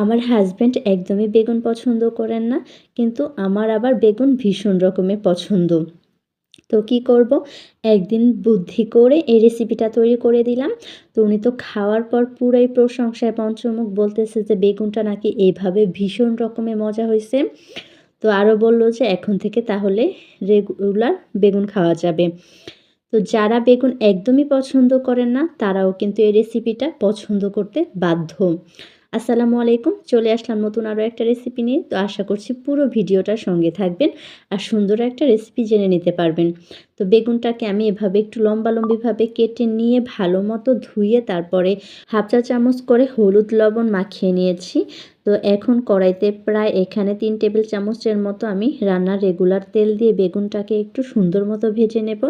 আমার হাজব্যান্ড একদমই বেগুন পছন্দ করেন না, কিন্তু আমার আবার বেগুন ভীষণ রকমের পছন্দ। তো কি করব? একদিন বুদ্ধি করে এই রেসিপিটা তৈরি করে দিলাম। তো উনি তো খাওয়ার পর পুরাই প্রশংসায় পঞ্চমুখ বলতেছে যে, বেগুনটা নাকি এইভাবে ভীষণ রকমের মজা হয়েছে তো আরও বলল যে, এখন থেকে তাহলে রেগুলার বেগুন খাওয়া যাবে। তো যারা বেগুন একদমই পছন্দ করেন না, তারাও কিন্তু এই রেসিপিটা পছন্দ করতে বাধ্য। আসসালামু আলাইকুম। চলে আসলাম নতুন আরও একটা রেসিপি নিয়ে। তো আশা করছি পুরো ভিডিওটার সঙ্গে থাকবেন আর সুন্দর একটা রেসিপি জেনে নিতে পারবেন। তো বেগুনটাকে আমি এভাবে একটু লম্বা লম্বিভাবে কেটে নিয়ে ভালো মতো ধুয়ে তারপরে হাফ চা চামচ করে হলুদ লবণ মাখিয়ে নিয়েছি। তো এখন কড়াইতে প্রায় এখানে তিন টেবিল চামচের মতো আমি রান্নার রেগুলার তেল দিয়ে বেগুনটাকে একটু সুন্দর মতো ভেজে নেব।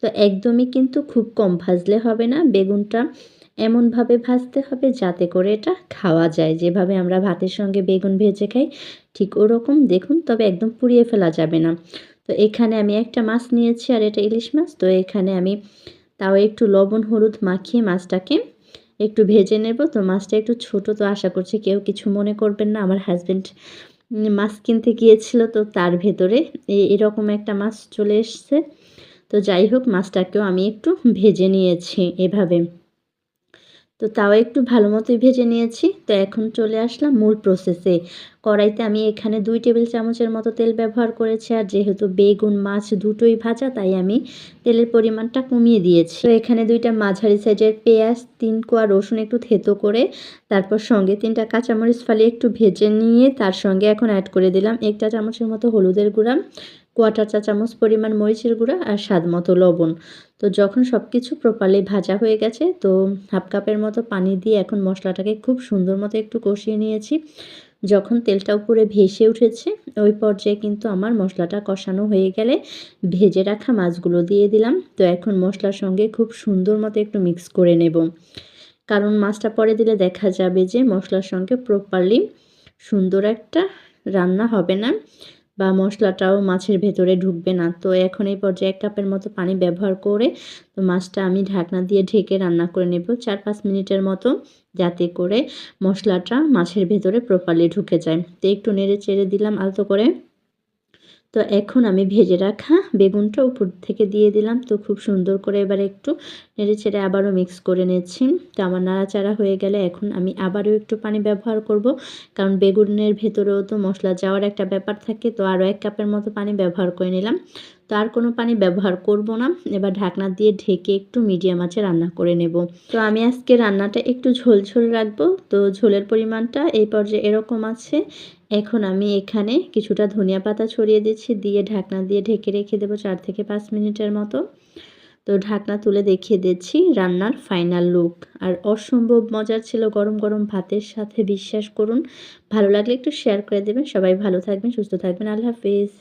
তো একদমই কিন্তু খুব কম ভাজলে হবে না। বেগুনটা এমনভাবে ভাজতে হবে যাতে করে এটা খাওয়া যায়। যেভাবে আমরা ভাতের সঙ্গে বেগুন ভেজে খাই, ঠিক ওরকম দেখুন, তবে একদম পুড়িয়ে ফেলা যাবে না। তো এখানে আমি একটা মাছ নিয়েছি, আর এটা ইলিশ মাছ। তো এখানে আমি তাও একটু লবণ, হলুদ মাখিয়ে মাছটাকে একটু ভেজে নেব। তো মাছটা একটু ছোট, তো আশা করছি কেউ কিছু মনে করবেন না। আমার হাজব্যান্ড মাছ কিনতে গিয়েছিল, তো তার ভেতরে এরকম একটা মাছ চলে এসছে। তো যাই হোক, মাছটাকেও আমি একটু ভেজে নিয়েছি এভাবে। তো তাও একটু ভালো মতোই ভেজে নিয়েছি। তো এখন চলে আসলাম মূল প্রসেসে কড়াইতে আমি এখানে দুই টেবিল চামচের মতো তেল ব্যবহার করেছি আর যেহেতু বেগুন, মাছ দুটোই ভাজা, তাই আমি তেলের পরিমাণটা কমিয়ে দিয়েছি। তো এখানে দুইটা মাঝারি সাইজের পেঁয়াজ, তিন কোয়া রসুন একটু থেতো করে, তারপর সঙ্গে তিনটা কাঁচামরিচ ফালি একটু ভেজে নিয়ে তার সঙ্গে এখন অ্যাড করে দিলাম একটা চামচের মতো হলুদের গুঁড়া। কোয়াটার চা চামচ পরিমাণ মরিচের গুঁড়া আর স্বাদ মতো লবণ। তো যখন সব কিছু প্রপারলি ভাজা হয়ে গেছে, তো হাফ কাপের মতো পানি দিয়ে এখন মশলাটাকে খুব সুন্দর মতো একটু কষিয়ে নিয়েছি। যখন তেলটা উপরে ভেসে উঠেছে, ওই পর্যায়ে কিন্তু আমার মশলাটা কষানো হয়ে গেলে ভেজে রাখা মাছগুলো দিয়ে দিলাম। তো এখন মশলার সঙ্গে খুব সুন্দর মতো একটু মিক্স করে নেব। কারণ মাছটা পরে দিলে দেখা যাবে যে মশলার সঙ্গে প্রপারলি সুন্দর একটা রান্না হবে না। বা মশলাটাও মাছের ভেতরে ঢুকবে না। তো এখন এই পর্যায়ে এক কাপের মতো পানি ব্যবহার করে তো মাছটা আমি ঢাকনা দিয়ে ঢেকে রান্না করে নেব। চার পাঁচ মিনিটের মতো যাতে করে মশলাটা মাছের ভেতরে প্রপারলি ঢুকে যায়। তো একটু নেড়ে চেড়ে দিলাম আলতো করে। তো এখন আমি ভেজে রাখা বেগুনটা উপর থেকে দিয়ে দিলাম। তো খুব সুন্দর করে এবার একটু নেড়ে ছেড়ে আবারও মিক্স করে নিচ্ছি তো আমার নাড়াচাড়া হয়ে গেলে এখন আমি আবারও একটু পানি ব্যবহার করব। কারণ বেগুনের ভেতরেও তো মশলা যাওয়ার একটা ব্যাপার থাকে। তো আরও এক কাপের মতো পানি ব্যবহার করে নিলাম। তো আর কোনো পানি ব্যবহার করব না। এবার ঢাকনা দিয়ে ঢেকে একটু মিডিয়াম আঁচে রান্না করে নেব। তো আমি আজকে রান্নাটা একটু ঝোল ঝোল রাখব। তো ঝোলের পরিমাণটা এই পর্যায়ে এরকম আছে। এখন আমি এখানে কিছুটা ধনিয়া পাতা ছড়িয়ে দিচ্ছি, দিয়ে ঢাকনা দিয়ে ঢেকে রেখে দেবো চার থেকে পাঁচ মিনিটের মতো। তো ঢাকনা তুলে দেখিয়ে দিচ্ছি রান্নার ফাইনাল লুক। আর অসম্ভব মজার ছিল গরম গরম ভাতের সাথে, বিশ্বাস করুন। ভালো লাগলে একটু শেয়ার করে দেবেন। সবাই ভালো থাকবেন, সুস্থ থাকবেন। আল্লাহ হাফিজ।